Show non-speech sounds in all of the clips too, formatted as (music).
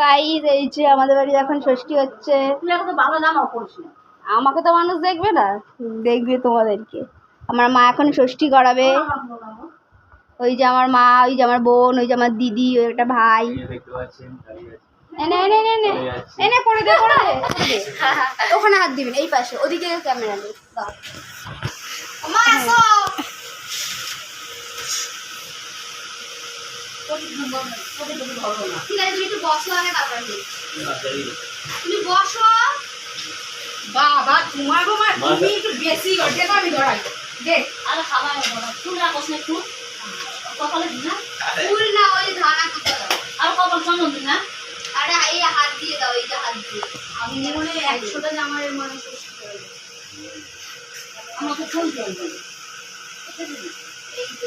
Guys এই যে আমাদের বাড়ি এখন ষষ্ঠী হচ্ছে। আমাকে তো মানুষ দেখবে না দেখবে তোমাদেরকে। আমার মা এখন ষষ্ঠী করাবে। ওই যে আমার মা ওই যে আমার বোন ওই যে আমার দিদি ওই একটা ভাই। এনে এনে এনে এনে এনে করে দে করে দে (laughs) ওখানে হাত দিবেন এই পাশে ওদিকে ক্যামেরা নেই দাও। মা ঠিক আছে তুমি একটু বসো আগে তারপরে। তুমি বসো বাবা তোমার বাবা তুমি একটু বেশি দেখো আমি ধরাই দেখ আরে খাবার ফুল রাখোস না একটু কপালে দিন না ফুল না ওই ধানা দাও আর কপাল চন্দন দিন না আরে এই হাত দিয়ে দাও এই হাত দিয়ে আমি মনে একশোটা জামার মানে। আমাকে ফুল দিয়ে এই যে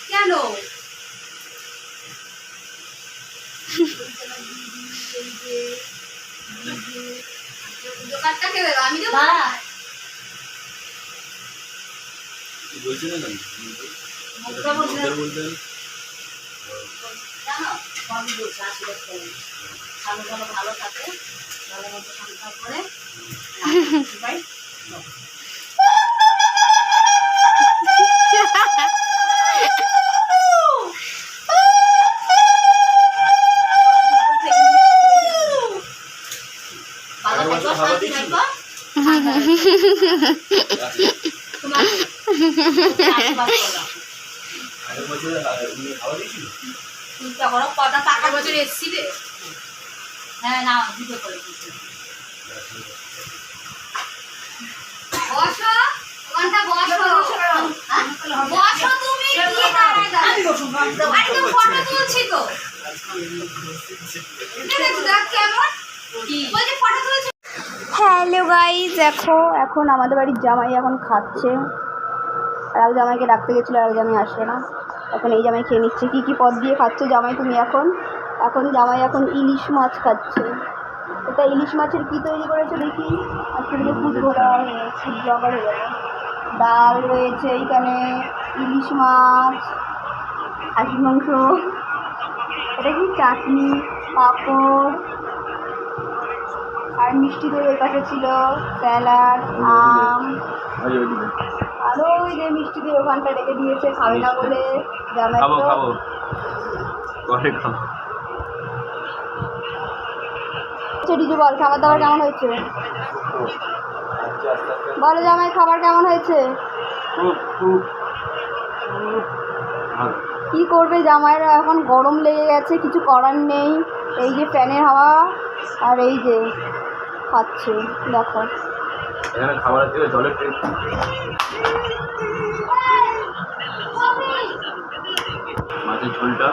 কেন? আমি না? ভালো থাকে ভালো মতো সংসার করে হ্যাঁ হ্যাঁ? ফটো তুলছি তো কেমন হ্যালো গাইস, দেখো, এখন আমাদের বাড়ির জামাই এখন খাচ্ছে। আর এক জামাইকে ডাকতে গেছিল, আর এক জামাই আসে না। এখন এই জামাই খেয়ে নিচ্ছে। কী কী পদ দিয়ে খাচ্ছে জামাই তুমি এখন? এখন জামাই এখন ইলিশ মাছ খাচ্ছে। এটা ইলিশ মাছের কী তৈরি করেছে দেখি? আজকে থেকে ফুড ব্লগার হয়ে যাবে ডাল রয়েছে এইখানে ইলিশ মাছ খাসির মাংস। এটা কি চাটনি, পাঁপড়? মিষ্টি দই ওই পাশে ছিল স্যালাড আম। আরও ওই যে মিষ্টি দই ওখানটা রেখে দিয়েছে খাবে না বলে খাব পরে খাব। বল খাবার দাবার কেমন হয়েছে? বলো জামাই খাবার কেমন হয়েছে? কি করবে জামাইরা? এখন গরম লেগে গেছে কিছু করার নেই। এই যে ফ্যানের হাওয়া আর এই যে খাচ্ছে দেখো। এখানে খাবার থেকে জলের ট্রেন মাছের ঝোলটা।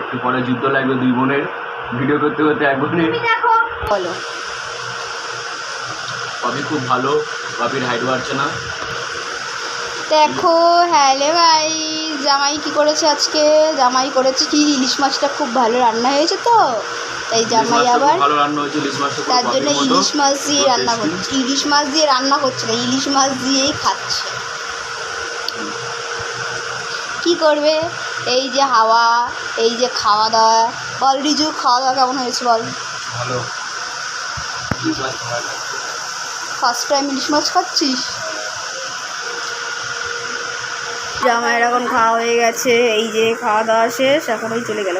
একটু পরে যুদ্ধ লাগবে দুই বোনের। ভিডিও করতে করতে এক বোনের বলো। কফি খুব ভালো কফির হাইট বাড়ছে না। দেখো হ্যালো ভাই জামাই কি করেছে আজকে? জামাই করেছে কি? ইলিশ মাছটা খুব ভালো রান্না হয়েছে তো? তাই জামাই আবার তার জন্য ইলিশ মাছ দিয়ে রান্না। করছে ইলিশ মাছ দিয়ে রান্না করছে না ইলিশ মাছ দিয়েই খাচ্ছে। কি করবে? এই যে হাওয়া এই যে খাওয়া দাওয়া বল রিজু খাওয়া দাওয়া কেমন হয়েছে বল? ভালো। ফার্স্ট টাইম ইলিশ মাছ খাচ্ছিস? জামাইয়ের এখন খাওয়া হয়ে গেছে এই যে খাওয়া দাওয়া শেষ এখন ওই চলে গেল।